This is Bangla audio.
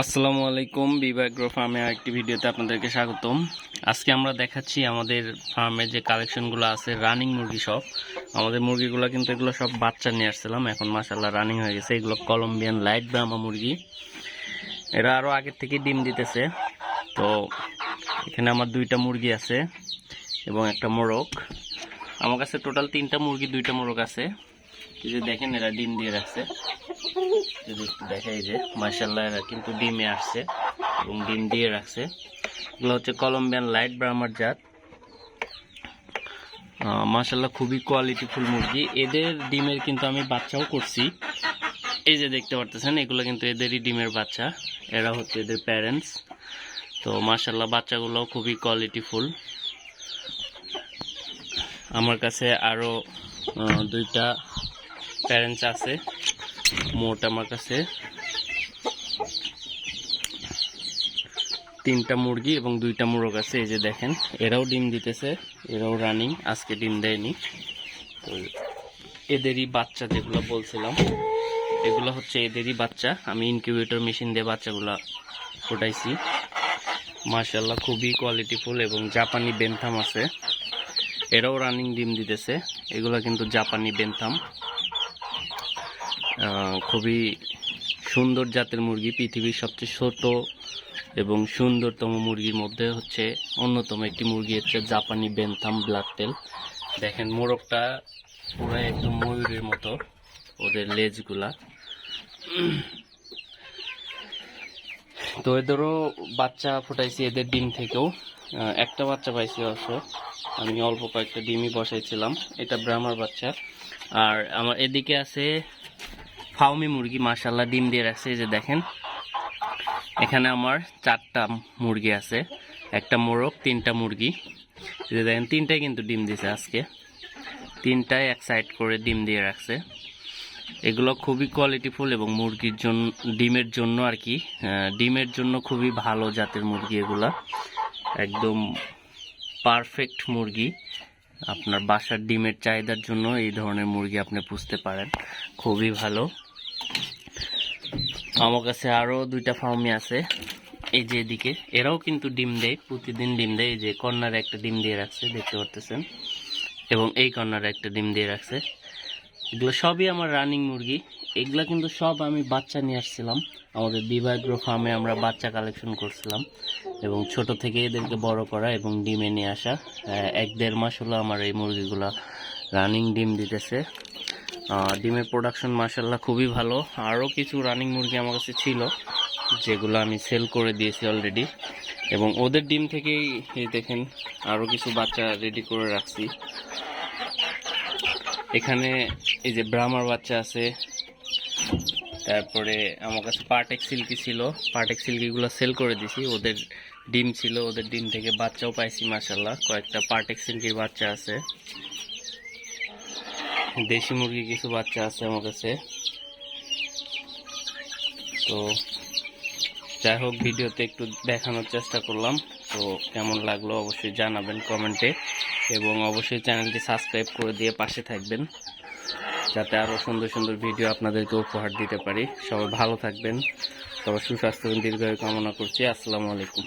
আসসালামু আলাইকুম বিভাগ্র ফার্মে একটি ভিডিওতে আপনাদেরকে স্বাগতম। আজকে আমরা দেখাচ্ছি আমাদের ফার্মে যে কালেকশনগুলো আছে রানিং মুরগি সব আমাদের মুরগিগুলো কিন্তু এগুলো সব বাচ্চা নিয়ে আসছিলাম, এখন মাসাল্লাহ রানিং হয়ে গেছে। এগুলো কলম্বিয়ান লাইট ব্রাহ্মা মুরগি। এরা আরও আগের থেকে ডিম দিতেছে। তো এখানে আমার দুইটা মুরগি আছে এবং একটা মোরগ। আমার কাছে টোটাল তিনটা মুরগি, দুইটা মোরগ আছে। এই দেখেন এরা ডিম দিয়ে রাখছে। যদি দেখাই যে মার্শাল্লাহ এরা কিন্তু ডিমে আসছে এবং ডিম দিয়ে রাখছে। এগুলো হচ্ছে কলম্বিয়ান লাইট ব্রাহ্মার জাত। মার্শাল্লাহ খুবই কোয়ালিটিফুল মুরগি। এদের ডিমের কিন্তু আমি বাচ্চাও করছি। এই যে দেখতে পারতেছেন, এগুলো কিন্তু এদেরই ডিমের বাচ্চা। এরা হচ্ছে এদের প্যারেন্টস তো মার্শাল্লাহ বাচ্চাগুলো খুবই কোয়ালিটিফুল আমার কাছে আরও দুইটা প্যারেন্টস আছে, মোট আমার কাছে তিনটা মুরগি এবং দুইটা মোরগ আছে, এই যে দেখেন, এরাও ডিম দিতেছে, এরাও রানিং আজকে ডিম দেয়নি। তো এদেরই বাচ্চা যেগুলো বলছিলাম, এগুলো হচ্ছে এদেরই বাচ্চা। আমি ইনকিউবেটর মেশিন দিয়ে বাচ্চাগুলো ফোটাইছি। মার্শাল্লাহ খুবই কোয়ালিটিফুল এবং জাপানি বেনথাম আছে। এরাও রানিং ডিম দিতেছে, এগুলো কিন্তু জাপানি বেনথাম খুবই সুন্দর জাতের মুরগি, পৃথিবীর সবচেয়ে ছোট এবং সুন্দরতম মুরগির মধ্যে হচ্ছে অন্যতম একটি মুরগি হচ্ছে জাপানি বেনথাম ব্ল্যাক টেল। দেখেন মোরগটা পুরো একদম ময়ূরের মতো, ওদের লেজগুলা। তো এদেরও বাচ্চা ফুটাইছি এদের ডিম থেকেও। একটা বাচ্চা পাইছি অবশ্য। আমি অল্প কয়েকটা ডিমই বসাইছিলাম। এটা ব্রাহ্মার বাচ্চা। আর আমার এদিকে আছে ফাউমি মুরগি মাশাল্লাহ ডিম দিয়ে রাখছে। যে দেখেন, এখানে আমার চারটা মুরগি আছে। একটা মোরগ, তিনটা মুরগি। যে দেখেন, তিনটাই কিন্তু ডিম দিছে আজকে। তিনটায় এক সাইড করে ডিম দিয়ে রাখছে। এগুলো খুবই কোয়ালিটিফুল এবং মুরগির জন্য ডিমের জন্য আর কি ডিমের জন্য খুবই ভালো জাতের মুরগি এগুলা। একদম পারফেক্ট মুরগি। আপনার বাসার ডিমের চাহিদার জন্য এই ধরনের মুরগি আপনি পুষতে পারেন। খুবই ভালো। আমার কাছে আরও দুইটা ফার্মি আছে। এই যে এদিকে, এরাও কিন্তু ডিম দেয়, প্রতিদিন ডিম দেয়। এই যে কর্নারে একটা ডিম দিয়ে রাখছে, দেখতে পারতেছেন। এবং এই কর্নারে একটা ডিম দিয়ে রাখছে। এগুলো সবই আমার রানিং মুরগি। এগুলা কিন্তু সব আমি বাচ্চা নিয়ে আসছিলাম। আমাদের বিভাগ্র ফার্মে আমরা বাচ্চা কালেকশন করছিলাম। এবং ছোট থেকে এদেরকে বড় করা এবং ডিমে নিয়ে আসা। এক দেড় মাস হলো আমার এই মুরগিগুলো রানিং ডিম দিতেছে। ডিমের প্রোডাকশন মাসাল্লাহ খুবই ভালো। আরও কিছু রানিং মুরগি আমার কাছে ছিল, যেগুলো আমি সেল করে দিয়েছি অলরেডি এবং ওদের ডিম থেকেই এই দেখেন, আরও কিছু বাচ্চা রেডি করে রাখছি। এখানে এই যে ব্রাহ্মার বাচ্চা আছে, তারপরে আমার কাছে পার্টেক সিল্কি ছিল। পার্টেক সিল্কিগুলো সেল করে দিছি ওদের ডিম ছিল, ওদের ডিম থেকে বাচ্চাও পাইছি মাসাল্লাহ কয়েকটা পার্টেক সিল্কির বাচ্চা আছে। দেশি মুরগি কিছু বাচ্চা আছে আমার কাছে। তো যাই হোক, ভিডিওতে একটু দেখানোর চেষ্টা করলাম। তো কেমন লাগল অবশ্যই জানাবেন কমেন্টে এবং অবশ্যই চ্যানেলটি সাবস্ক্রাইব করে দিয়ে পাশে থাকবেন, যাতে আরও সুন্দর সুন্দর ভিডিও আপনাদেরকে উপহার দিতে পারি। সবাই ভালো থাকবেন। সবার সুস্বাস্থ্য এবং দীর্ঘায়ু কামনা করছি। আসসালামু আলাইকুম।